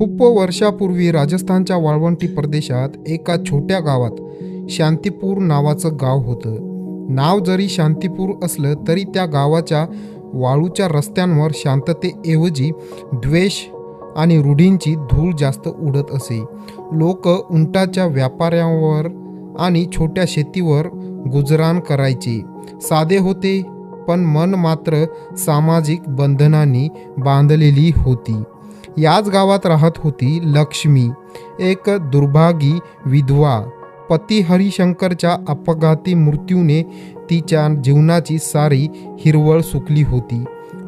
खूप वर्षापूर्वी राजस्थानच्या वाळवंटी प्रदेशात एका छोट्या गावात शांतीपूर नावाचं गाव होतं. नाव जरी शांतीपूर असलं तरी त्या गावाच्या वाळूच्या रस्त्यांवर शांततेऐवजी द्वेष आणि रूढींची धूळ जास्त उडत असे. लोक उंटाच्या व्यापाऱ्यांवर आणि छोट्या शेतीवर गुजराण करायचे. साधे होते पण मन मात्र सामाजिक बंधनांनी बांधलेली होती. याच गावात राहत होती लक्ष्मी एक दुर्भागी विधवा. पती हरिशंकरच्या अपघाती मृत्यूने तिच्या जीवनाची सारी हिरवळ सुकली होती.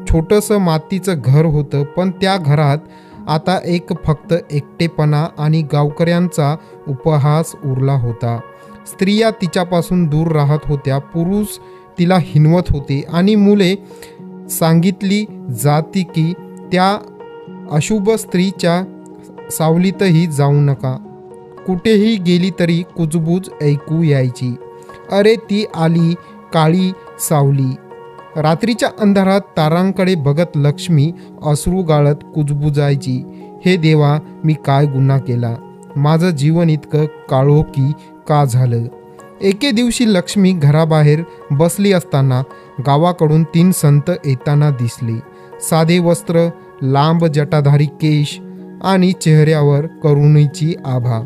छोटंसं मातीचं घर होतं पण त्या घरात आता एक फक्त एकटेपणा आणि गावकऱ्यांचा उपहास उरला होता. स्त्रिया तिच्यापासून दूर राहत होत्या पुरुष तिला हिनवत होते आणि मुले सांगितली जाती की त्या अशुभ स्त्रीच्या सावलीतही जाऊ नका. कुठेही गेली तरी कुजबूज ऐकू यायची. अरे ती आली काळी सावली. रात्रीच्या अंधारात तारांकडे बघत लक्ष्मी अश्रू गाळत कुजबुजायची. हे देवा मी काय गुन्हा केला? माझं जीवन इतकं काळोखी का झालं? एके दिवशी लक्ष्मी घराबाहेर बसली असताना गावाकडून तीन संत येताना दिसले. साधे वस्त्र लांब जटाधारी केश आणि चेहऱ्यावर करुणीची आभा.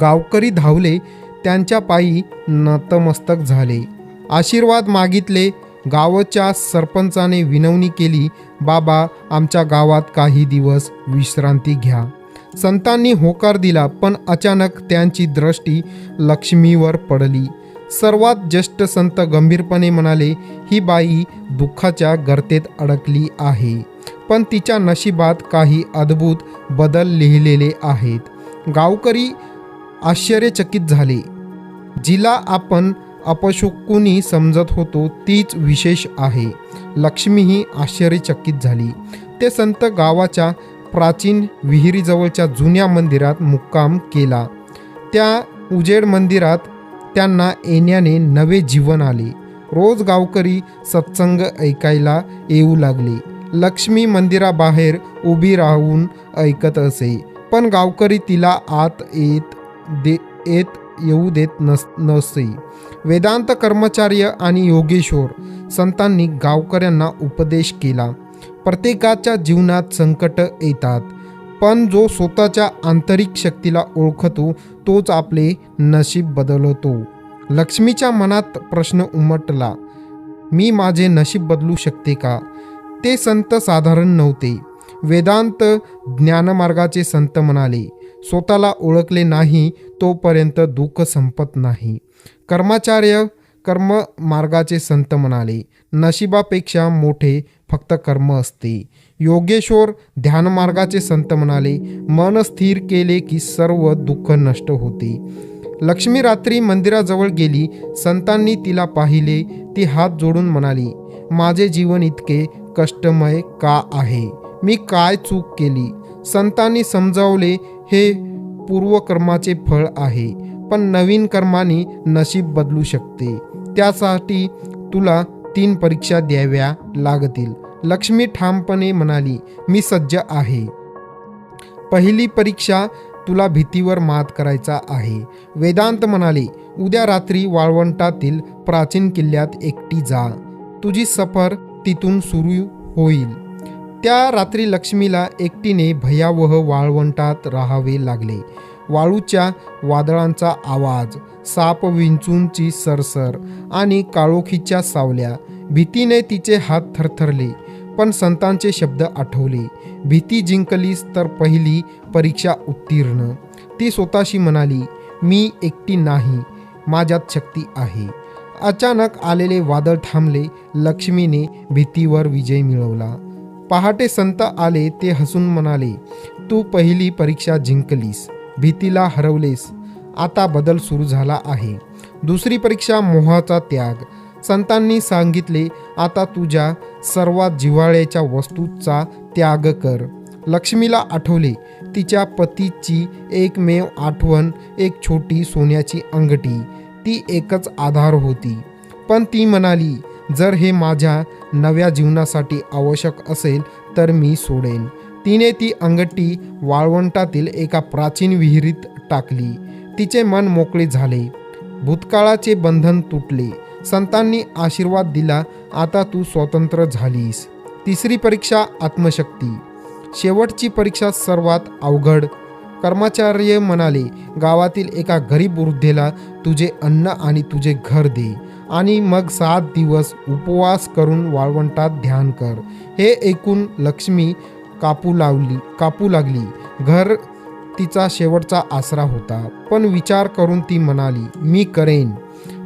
गावकरी धावले त्यांच्या पायी नतमस्तक झाले. आशीर्वाद मागितले गावच्या सरपंचाने विनवणी केली बाबा आमच्या गावात काही दिवस विश्रांती घ्या. संतांनी होकार दिला पण अचानक त्यांची दृष्टी लक्ष्मीवर पडली. सर्वात ज्येष्ठ संत गंभीरपणे म्हणाले ही बाई दुःखाच्या गर्तेत अडकली आहे. पण तिच्या नशिबात काही अद्भुत बदल लिहिलेले आहेत. गावकरी आश्चर्यचकित झाले. जिला आपण अपशकुनी समजत होतो तीच विशेष आहे. लक्ष्मीही आश्चर्यचकित झाली. ते संत गावाच्या प्राचीन विहिरीजवळच्या जुन्या मंदिरात मुक्काम केला. त्या उजेड मंदिरात त्यांना येण्याने नवे जीवन आले. रोज गावकरी सत्संग ऐकायला येऊ लागले. लक्ष्मी मंदिराबाहेर उभी राहून ऐकत असे. पण गावकरी तिला आत येत दे येत येऊ देत नस नसे. वेदांत कर्मचार्य आणि योगेश्वर संतांनी गावकऱ्यांना उपदेश केला. प्रत्येकाच्या जीवनात संकट येतात पण जो स्वतःच्या आंतरिक शक्तीला ओळखतो तोच आपले नशीब बदलतो. लक्ष्मीच्या मनात प्रश्न उमटला मी माझे नशीब बदलू शकते का? ते संत साधारण नव्हते. वेदांत ज्ञानमार्गाचे संत म्हणाले स्वतःला ओळखले नाही तोपर्यंत दुःख संपत नाही. कर्माचार्य कर्म मार्गाचे संत म्हणाले नशिबापेक्षा मोठे फक्त कर्म असते. योगेश्वर ध्यानमार्गाचे संत म्हणाले मन स्थिर केले की सर्व दुःख नष्ट होते. लक्ष्मी रात्री मंदिराजवळ गेली संतांनी तिला पाहिले ती हात जोडून म्हणाली माझे जीवन इतके कष्टमय का आहे? मी काय चूक केली? संतांनी समजावले हे पूर्वकर्माचे फळ आहे पण नवीन कर्माने नशीब बदलू शकते. त्यासाठी तुला तीन परीक्षा द्याव्या लागतील. लक्ष्मी ठामपणे म्हणाली मी सज्ज आहे. पहिली परीक्षा तुला भीतीवर मात करायचा आहे. वेदांत म्हणाले उद्या रात्री वाळवंटातील प्राचीन किल्ल्यात एकटी जा. तुझी सफर तिथून सुरू होईल. त्या रात्री लक्ष्मीला एकटीने भयावह वाळवंटात राहावे लागले. वाळूच्या वादळांचा आवाज साप विंचूंची सरसर आणि काळोखीच्या सावल्या भीतीने तिचे हात थरथरले पण संतांचे शब्द आठवले. भीती जिंकलीस तर पहिली परीक्षा उत्तीर्ण. ती स्वतःशी म्हणाली मी एकटी नाही माझ्यात शक्ती आहे. अचानक आलेले वादळ थांबले लक्ष्मीने भीतीवर विजय मिळवला. पहाटे संत आले ते हसून म्हणाले तू पहिली परीक्षा जिंकलीस भीतीला हरवलेस. आता बदल सुरू झाला आहे. दुसरी परीक्षा मोहाचा त्याग संतांनी सांगितले आता तुझ्या सर्वात जिव्हाळ्याच्या वस्तूचा त्याग कर लक्ष्मीला आठवले तिच्या पतीची एकमेव आठवण एक छोटी सोन्याची अंगठी. ती एकच आधार होती. पण ती म्हणाली जर हे माझ्या नव्या जीवनासाठी आवश्यक असेल तर मी सोडेन. तिने ती अंगठी वाळवंटातील एका प्राचीन विहिरीत टाकली. तिचे मन मोकळे झाले. भूतकाळाचे बंधन तुटले. संतांनी आशीर्वाद दिला आता तू स्वतंत्र झालीस. तिसरी परीक्षा आत्मशक्ती. शेवटची परीक्षा सर्वात अवघड. कर्मचार्य म्हणाले गावातील एका गरीब वृद्धेला तुझे अन्न आणि तुझे घर दे. आणि मग सात दिवस उपवास करून वाळवंटात ध्यान कर. हे ऐकून लक्ष्मी कापू लावली कापू लागली. घर तिचा शेवटचा आसरा होता. पण विचार करून ती म्हणाली मी करेन.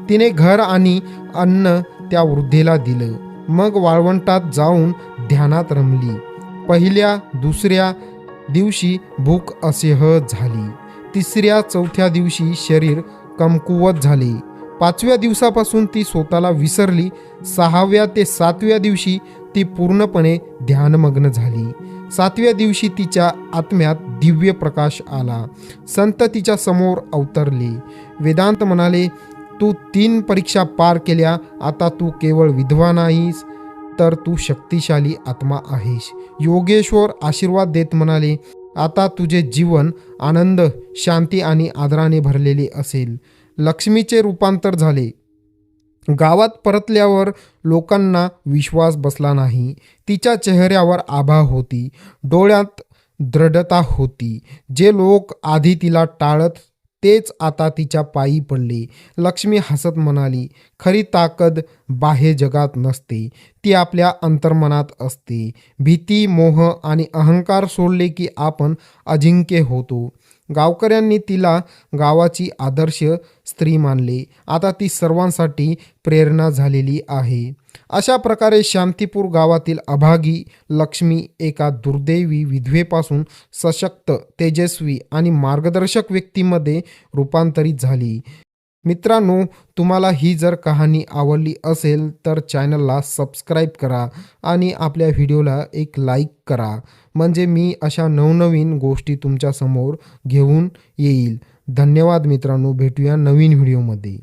तिने घर आणि अन्न त्या वृद्धेला दिलं. मग वाळवंटात जाऊन ध्यानात रमली. पहिल्या दुसऱ्या दिवशी भूक असेह झाली. तिसऱ्या चौथ्या दिवशी शरीर कमकुवत झाले. पाचव्या दिवसापासून ती स्वतःला विसरली. सहाव्या ते सातव्या दिवशी ती पूर्णपणे ध्यानमग्न झाली. सातव्या दिवशी तिच्या आत्म्यात दिव्य प्रकाश आला. संत तिच्या समोर अवतरले. वेदांत म्हणाले तू तीन परीक्षा पार केल्या आता तू केवळ विधवा नाहीस तर तू शक्तिशाली आत्मा आहेस. योगेश्वर आशीर्वाद देत म्हणाले आता तुझे जीवन आनंद शांती आणि आदराने भरलेले असेल. लक्ष्मीचे रूपांतर झाले. गावात परतल्यावर लोकांना विश्वास बसला नाही. तिच्या चेहऱ्यावर आभा होती. डोळ्यात दृढता होती. जे लोक आधी तिला टाळत तेच आता तिच्या पायी पडले. लक्ष्मी हसत म्हणाली खरी ताकद बाह्य जगात नसते. ती आपल्या अंतर्मनात असते. भीती मोह आणि अहंकार सोडले की आपण अजिंक्य होतो. गावकऱ्यांनी तिला गावाची आदर्श स्त्री मानले. आता ती सर्वांसाठी प्रेरणा झालेली आहे. अशा प्रकारे शांतीपूर गावातील अभागी लक्ष्मी एका दुर्दैवी विधवेपासून सशक्त तेजस्वी आणि मार्गदर्शक व्यक्तीमध्ये रूपांतरित झाली. मित्रांनो तुम्हाला ही जर कहाणी आवडली असेल तर चॅनलला सबस्क्राईब करा आणि आपल्या व्हिडिओला एक लाईक करा. म्हणजे मी अशा नवनवीन गोष्टी तुमच्यासमोर घेऊन येईल. धन्यवाद मित्रांनो भेटूया नवीन व्हिडिओमध्ये